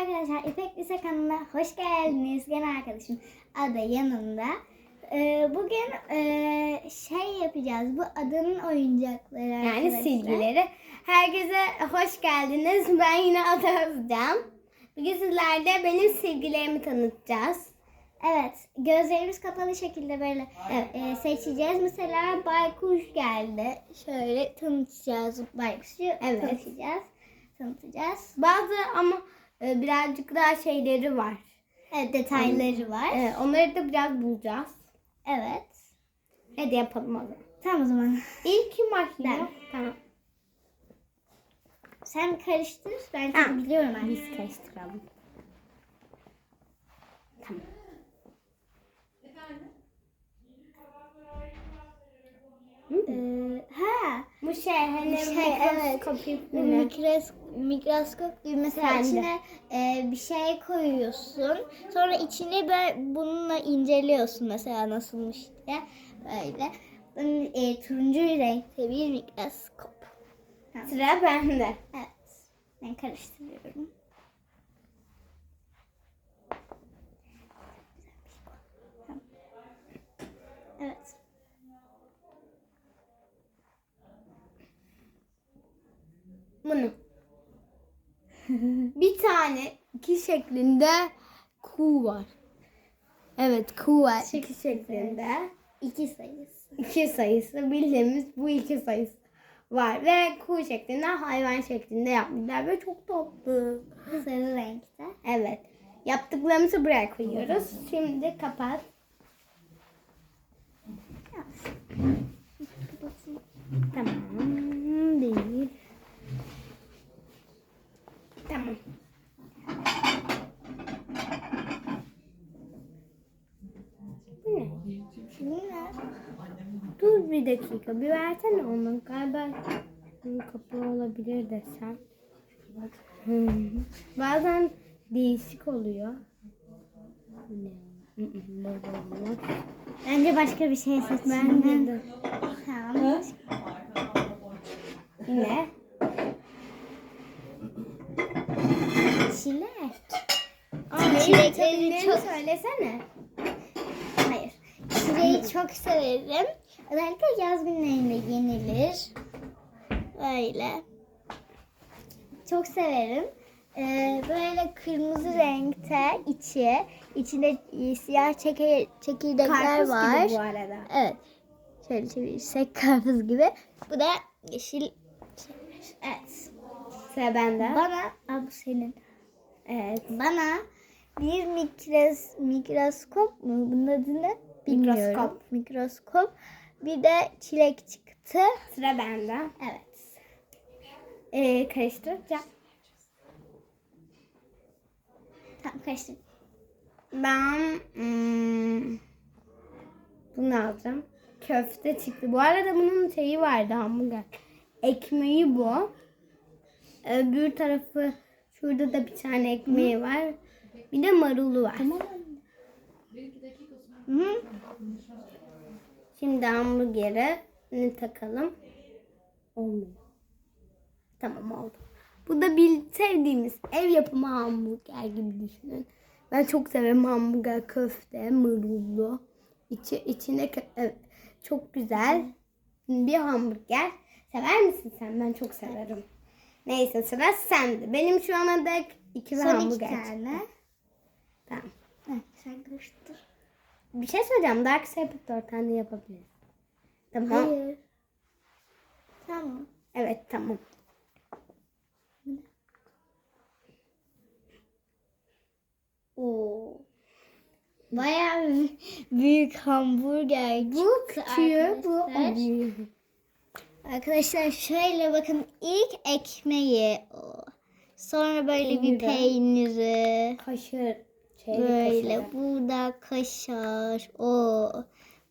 arkadaşlar İpek Lise kanalına hoş geldiniz. Gene arkadaşım Ada yanımda. Ee, bugün e, şey yapacağız. Bu adanın oyuncakları Yani arkadaşlar. silgileri. Herkese hoş geldiniz. Ben yine Ada Özcan. Bugün sizlerle benim silgilerimi tanıtacağız. Evet. Gözlerimiz kapalı şekilde böyle e, seçeceğiz. Mesela baykuş geldi. Şöyle tanıtacağız. Baykuşu Evet. tanıtacağız. Tanıtacağız. Bazı ama e, birazcık daha şeyleri var. Evet detayları var. E, onları da biraz bulacağız. Evet. Hadi yapalım o zaman. Tamam o zaman. İlk kim başlıyor? Ben. Tamam. Sen karıştır. Ben Ha. biliyorum artık. Biz karıştıralım. Tamam. Bu şey hani Şey, mikroskop Bu üstüne. mikros, mikroskop gibi mesela Sende. içine e, bir şey koyuyorsun. Sonra içini böyle bununla inceliyorsun mesela nasılmış diye. Böyle. E, turuncu renkte bir mikroskop. Sıra bende. Evet. Ben karıştırıyorum. Tamam. Evet. Bunu. bir tane iki şeklinde kuğu var. Evet kuğu var iki şeklinde. İki sayısı. İki sayısı bildiğimiz bu iki sayısı var. Ve kuğu şeklinde hayvan şeklinde yapmışlar ve çok tatlı. Sarı renkte. Evet. Yaptıklarımızı buraya koyuyoruz. Şimdi kapat. Tamam. Değil. Tamam. Bu ne? Bunlar Dur bir dakika. Bir versene onu. Galiba kapağı olabilir desem. Hmm. Bazen değişik oluyor. Bence başka bir şey seç. Ben de Tamam. yine Çilek. Aa, çilekleri çok- söylesene. Hayır. Çileği çok severim. Özellikle yaz günlerinde yenilir. Böyle. Çok severim. Ee, böyle kırmızı renkte içi. içinde e, siyah çeke, çekirdekler Karpuz var. gibi bu arada. Evet. Şöyle çevirirsek karpuz gibi. Bu da yeşil. Evet. Sıra bende. Bana, Aa, bu senin. Evet. Bana bir mikros, mikroskop mu? Bunun adı ne? Bilmiyorum. Mikroskop. Mikroskop. Bir de çilek çıktı. Sıra bende. Evet. Ee, karıştıracağım. Tamam karıştır. Ben hmm, bunu alacağım. Köfte çıktı. Bu arada bunun şeyi vardı hamburger. Ekmeği bu. Öbür tarafı şurada da bir tane ekmeği var. Bir de marulu var. Tamam. Hı. Şimdi hamburgeri ne takalım? Olmuyor. Tamam oldu. Bu da bir sevdiğimiz ev yapımı hamburger gibi düşünün. Ben çok severim hamburger, köfte, marullu. İçi, içine evet, çok güzel bir hamburger. Sever misin sen? Ben çok severim. Neyse sıra sende. Benim şu ana dek iki Son iki hamburger çıktı. tane. Tamam. Heh, sen karıştır. Bir şey söyleyeceğim. Kısa yapıp dört tane yapabiliriz. Tamam. Hayır. Tamam. Evet tamam. Oo. Bayağı bir büyük hamburger. Bu küçüğü, bu arkadaşlar. şöyle bakın ilk ekmeği o. Sonra böyle bir Peyniri. peyniri. Kaşır. Şey, Böyle kaşarı. burada kaşar. O.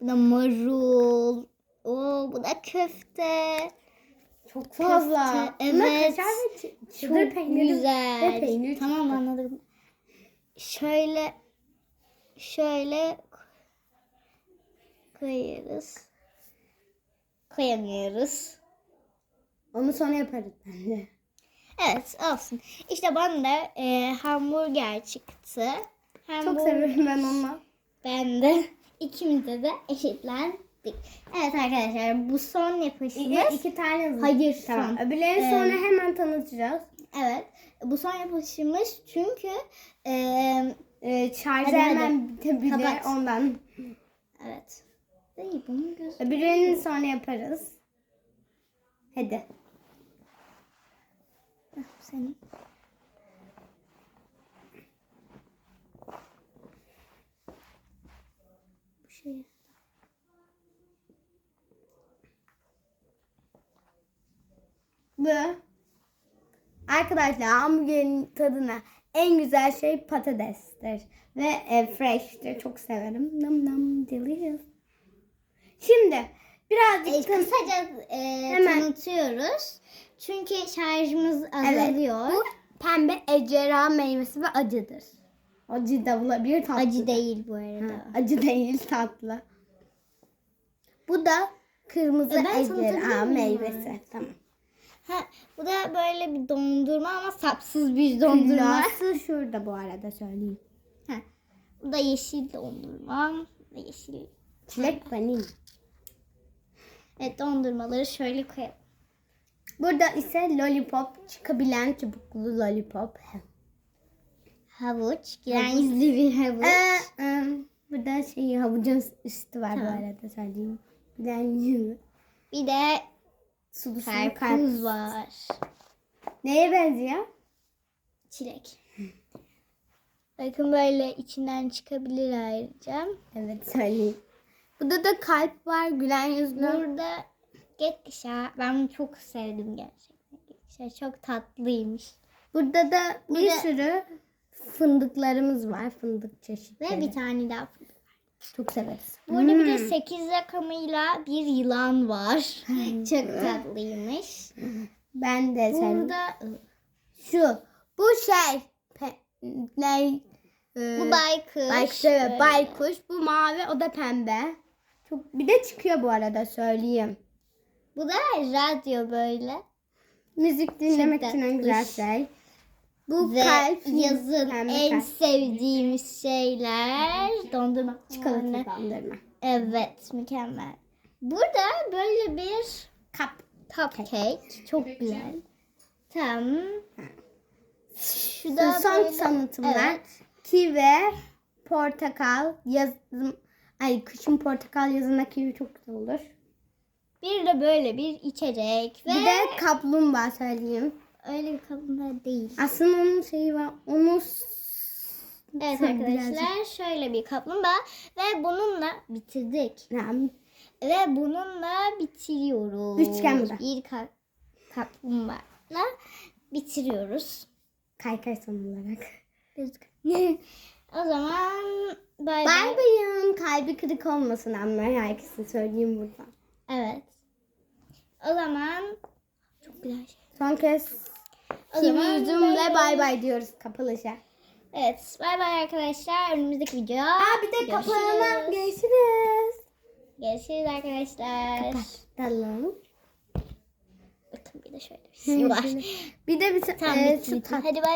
Bu da marul. O bu da köfte. Çok fazla. Köfte, evet. kaşar ve Çok peyniri güzel. Ve peynir tamam anladım. Şöyle şöyle koyuyoruz. Koyamıyoruz. Onu sonra yaparız bence. Evet olsun. İşte bana da e, hamburger çıktı. Çok Hamburger- seviyorum ben onu. Ben de. İkimize de eşitlendik. Evet arkadaşlar bu son yapışımız. İki, iki tane yazın. Hayır, Tamam. son. Öbürlerini Ee, sonra hemen tanıtacağız. Evet. Bu son yapışımız çünkü e, Ee, şarjı hemen bitebilir Kapat. ondan. evet. İyi bunun gözü. Öbürlerini sonra yaparız. Hadi. Senin. Şey. Bu. Arkadaşlar hamburgerin tadına en güzel şey patatestir. Ve e, fresh'tir. Çok severim. Nam nam delicious. Şimdi birazcık E, kısaca e, Hemen. tanıtıyoruz. Çünkü şarjımız Evet. azalıyor. Bu pembe ejderha meyvesi ve acıdır. Acı da olabilir tatlı. Acı değil bu arada. Ha, acı değil tatlı. Bu da kırmızı E, miyim meyvesi. Tamam. Ha, bu da böyle bir dondurma ama sapsız bir dondurma. Küllası şurada bu arada söyleyeyim. Ha, bu da yeşil dondurma. Yeşil. Çilek vanilya. Evet dondurmaları şöyle koyalım. Burada ise lollipop çıkabilen çubuklu lollipop. Havuç. Giren yüzlü bir havuç. Ee, e, burada şey havucun üstü var bu Tamam. arada söyleyeyim. Bilen yüzü. Bir de Sulu sulu karpuz. var. Neye benziyor? Çilek. Bakın böyle içinden çıkabilir ayrıca. Evet söyleyeyim. Burada da kalp var gülen yüzlü. Burada gökkuşağı. Ben bunu çok sevdim gerçekten. Gökkuşağı çok tatlıymış. Burada da bir Burada- sürü fındıklarımız var. Fındık çeşitleri. Ve bir tane daha. Çok severiz. Burada bir de Hmm. 8 rakamıyla bir yılan var. çok tatlıymış. Ben de sevdim. Burada Şu. Bu şey. Pe- ne? Ee, bu baykuş. Baykuş evet baykuş. Bu mavi o da pembe. Çok bir de çıkıyor bu arada söyleyeyim. Bu da radyo böyle. Müzik dinlemek için en güzel şey. Bu Ve kalp yazın en kalp. sevdiğimiz şeyler dondurma. çikolata bandırma. Evet mükemmel. Burada böyle bir Kap. cupcake. Çok güzel. Tamam. Şu da son böyle- tanıtımlar. Evet. Kivi, portakal, yazın ay kışın portakal yazında kivi çok güzel olur. Bir de böyle bir içecek ve Bir de kaplumbağa söyleyeyim. Öyle bir kaplumbağa değil. Aslında onun şeyi var. Onu Evet Sen arkadaşlar şöyle bir kaplumbağa ve bununla bitirdik. Yani Ve bununla bitiriyoruz. Üçgen bu da. Bir ka- kaplumbağayla bitiriyoruz. kaykay son olarak. o zaman bay Bay bay. Kalbi kırık olmasın ama herkesin söyleyeyim buradan. Evet. O zaman çok güzel şey. Son kez Yüzümle bay bay. bay bay diyoruz kapanışa. Evet. Bay bay arkadaşlar. Önümüzdeki video. Aa bir de kapanana görüşürüz. Görüşürüz arkadaşlar. Kapatalım. Bakın bir de şöyle bir şey var. bir de bir Tamam e, Hadi bay